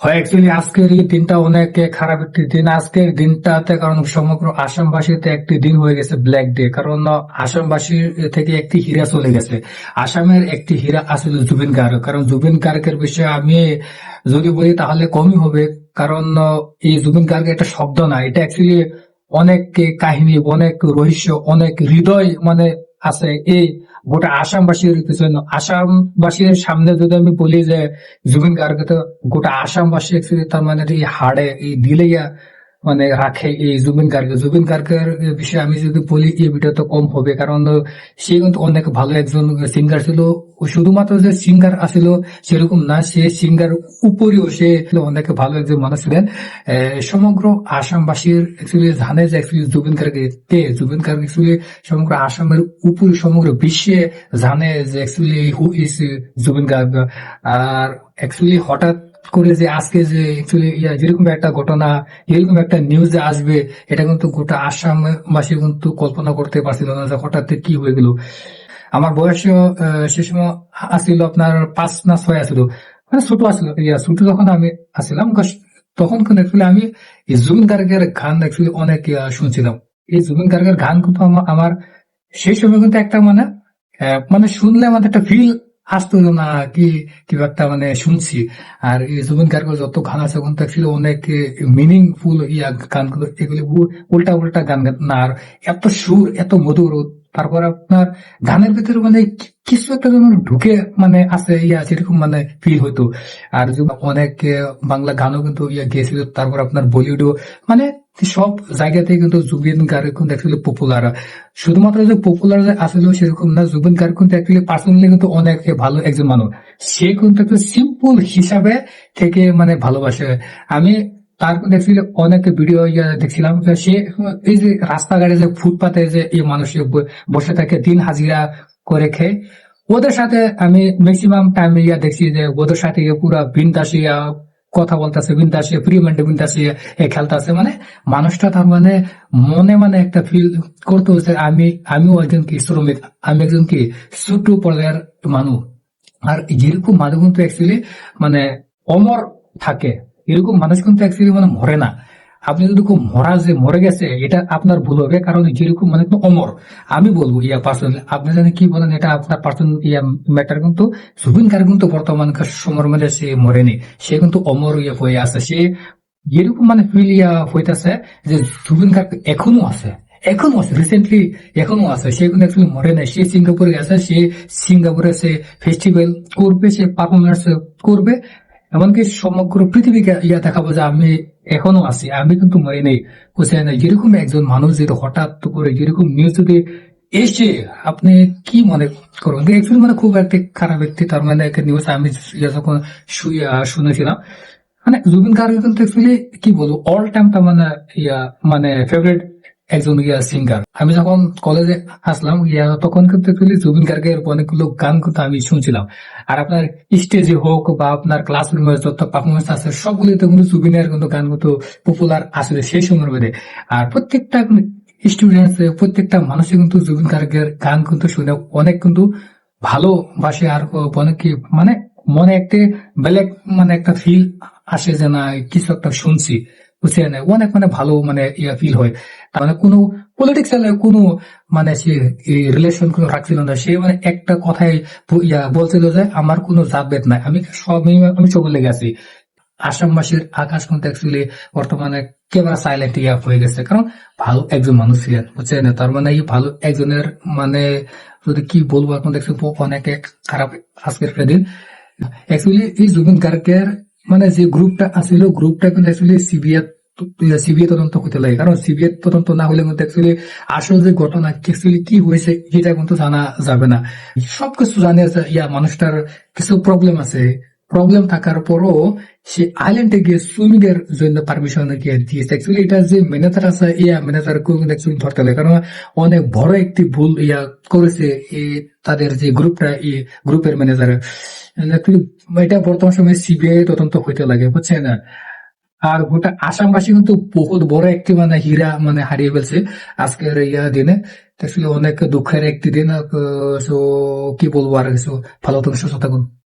হয় অ্যাকচুয়ালি আজকের এই দিনটা অনেক খারাপ একটি দিন। আজকের দিনটাতে কারণ সমগ্র আসামবাসীতে একটি দিন হয়ে গেছে ব্ল্যাক ডে কারণ থেকে একটি হীরা চলে গেছে। আসামের একটি হীরা আসলে জুবিন গার্গ। কারণ জুবিন গার্গের বিষয়ে আমি যদি বলি তাহলে কমই হবে। কারণ এই জুবিন গার্গ একটা শব্দ না। এটা অ্যাকচুয়ালি অনেক কাহিনী, অনেক রহস্য, অনেক হৃদয় মানে আছে এই গোটা আসামবাসীর পিছনে আসামবাসীর সামনে যদি আমি বলি যে জুবিন গার্গ তো গোটা আসামবাসী তার মানে এই হাড়ে, এই দিলে মানে রাখে এই জুবিন গার্গ জুবিন গার্গের বিষয়ে আমি যদি বলি, এই তো কম হবে, কারণ সে কিন্তু অনেক ভালো একজন সিঙ্গার ছিল। শুধুমাত্র যে সিঙ্গার আসিল সেরকম না, সে সিঙ্গার উপরেও সে অনেক ভালো একজন মানুষ ছিলেন। সমগ্র আসামবাসীর অ্যাকচুয়ালি জানে যে অ্যাকচুয়ালি জুবিন গার্গ কে। জুবিন গার্গ অ্যাকচুয়ালি সমগ্র আসামের উপরে, সমগ্র বিশ্বে জানে যে actually who is Zubeen Garg. R actually হঠাৎ করে যে আজকে যে অ্যাকচুয়ালি যেরকম একটা ঘটনা এরকম একটা নিউজ আসবে, এটা কিন্তু গোটা আসামবাসী কিন্তু কল্পনা করতে পারছিল না যে হঠাৎ কি হয়ে গেল। আমার বয়স সে সময় আসছিল আপনার পাঁচ না ছয় আসছিল। মানে ছোট আসছিল, ইয়া ছোট যখন আমি আসছিলাম তখন কিন্তু অ্যাকচুয়ালি আমি এই জুবিন গার্গের গান অ্যাকচুয়ালি অনেক শুনছিলাম। এই জুবিন গার্গের গান কিন্তু আমার সেই সময় কিন্তু একটা মানে মানে শুনলে আমাদের একটা ফিল আসতো না কি কি একটা মানে শুনছি। আর এই জুবিন গার্গের যত গান আছে ওখান থেকে অনেক মিনিংফুল ইয়া গানগুলো এগুলি উল্টা উল্টা গান না আর এত সুর এত মধুর তারপর আপনার গানের ভিতরে মানে কিছু একটা যেন ঢুকে মানে আছে, ইয়া সেরকম মানে ফিল হইতো আর অনেক বাংলা গানও কিন্তু ইয়া গেছিল তারপর আপনার বলিউডও মানে সব জায়গাতে কিন্তু জুবিন গার্গ কিন্তু অ্যাকচুয়ালি পপুলার শুধুমাত্র যে পপুলার আসলে সেরকম না, জুবিন গার্গ কিন্তু অ্যাকচুয়ালি পার্সোনালি কিন্তু অনেক ভালো একজন মানুষ। সে কিন্তু একটা সিম্পল হিসাবে থেকে মানে ভালোবাসে। আমি তার কিন্তু অনেক ভিডিও দেখছিলাম সে এই যে রাস্তাঘাটে যে ফুটপাতে যে এই মানুষ বসে থাকে, দিন হাজিরা করে খেয়ে। ওদের সাথে আমি ম্যাক্সিমাম টাইম ইয়া দেখছি যে ওদের সাথে পুরা বিন্দাস ইয়া কথা বলতেছে বিন্দাসে ফ্রি মাইন্ডে বিন্দাসে খেলতেছে মানে মানুষটা তার মানে মনে মানে একটা ফিল করতে হচ্ছে আমি, আমিও একজন কি শ্রমিক, আমি একজন কি ছোট পর্যায়ের মানুষ আর যেরকম মানুষ কিন্তু অ্যাকচুয়ালি মানে অমর থাকে, এরকম মানুষ কিন্তু অ্যাকচুয়ালি মানে মরে না। আপনি যদি মরা যে মরে গেছে, এটা আপনার ভুল হবে, কারণ যেরকম মানে অমর। আমি বলব, ইয়া পার্সোনালি আপনি জানেন কি বলেন, এটা আপনার পার্সোনাল ইয়া ম্যাটার কিন্তু জুবিন গার্গ কিন্তু বর্তমানকার সময়ের মধ্যে সে মরেনি। সে কিন্তু অমর ইয়ে হয়ে আছে। সে যেরকম মানে ফিল ইয়া হইতেছে যে জুবিন গার্গ এখনও আছে এখনও আছে রিসেন্টলি এখনও আছে। সে কিন্তু অ্যাকচুয়ালি মরে নাই। সে সিঙ্গাপুরে গেছে, সে সিঙ্গাপুরে সে ফেস্টিভ্যাল করবে, সে পারফরমেন্স করবে। এমনকি সমগ্র পৃথিবীকে ইয়া দেখাবো যে আমি এখনও আছি, আমি কিন্তু মরে নেই। বুঝছেন যেরকম একজন মানুষ যদি হঠাৎ করে যেরকম নিউজ যদি এসে, আপনি কি মনে করবেন অ্যাকচুয়ালি মানে খুব একটা খারাপ ব্যক্তি তার মানে একটা নিউজ আমি যখন শুনেছিলাম মানে জুবিন গার্গ কিন্তু কি বলব অল টাইম তার মানে ইয়া মানে ফেভারিট একজন ইয়া সিঙ্গার আমি যখন কলেজে আসলাম ইয়া তখন কিন্তু জুবিন গার্গের অনেকগুলো গান কিন্তু আমি শুনছিলাম। আর আপনার স্টেজে হোক বা আপনার ক্লাসরুমে যত পারফরমেন্স আছে, সবগুলিতে কিন্তু জুবিনের কিন্তু গান কিন্তু পপুলার আসলে সেই সময়ের মধ্যে। আর প্রত্যেকটা স্টুডেন্টস প্রত্যেকটা মানুষই কিন্তু জুবিন গার্গের গান কিন্তু শুনে অনেক কিন্তু ভালোবাসে আর অনেক মানে মনে একটা বেলেগ মানে একটা ফিল আসে যে না, কিছু একটা শুনছি। বুঝছেন? অনেক মানে ভালো মানে ইয়া ফিল হয়। মানে কোনো পলিটিক্স কোনো মানে সে রিলেশন কোনো রাখছিল না। সে মানে একটা কথাই বলছিল যে, আমার কোনো জাতভেদ নাই। আমি সব আমি চোখে লেগে আছি আসামবাসীর আকাশ কিন্তু অ্যাকচুয়ালি বর্তমানে কেবল সাইলেন্ট ইয়া হয়ে গেছে। কারণ ভালো একজন মানুষ ছিলেন, বুঝছেন? তার মানে এই ভালো একজনের মানে যদি কি বলব এখন দেখছি অনেক খারাপ আজকের দিন অ্যাকচুয়ালি এই জুবিন গার্গের মানে যে গ্রুপটা আছিল গ্রুপটা কিন্তু অ্যাকচুয়ালি সিবিআই সিবিআই তদন্ত হতে লাগে। কারণ সিবিআই তদন্ত না হলে কিন্তু অ্যাকচুয়ালি আসল যে ঘটনা অ্যাকচুয়ালি কি হয়েছে এটা কিন্তু জানা যাবে না। সবকিছু জানে ইয়া মানুষটার কিছু প্রবলেম আছে। প্রবলেম থাকার পরও সে আইল্যান্ডে গিয়ে সুইমিং এর জন্য পারমিশন গিয়ে দিয়েছে। অ্যাকচুয়ালি এটা যে ম্যানেজার আছে, ইয়া ম্যানেজার অ্যাকচুয়ালি ধরতে লাগে। কারণ অনেক বড় একটি ভুল ইয়া করেছে তাদের যে গ্রুপটা এই গ্রুপের ম্যানেজার এটা বর্তমান সময়ে সিবিআই তদন্ত হইতে লাগে, বুঝছেন আর গোটা আসামবাসী কিন্তু বহুত বড় একটি মানে হীরা মানে হারিয়ে ফেলছে আজকের ইয়া দিনে। অনেক দুঃখের একটি দিন সো কি বলব আর কিছু ভালো থাকুন, সুস্থ থাকুন।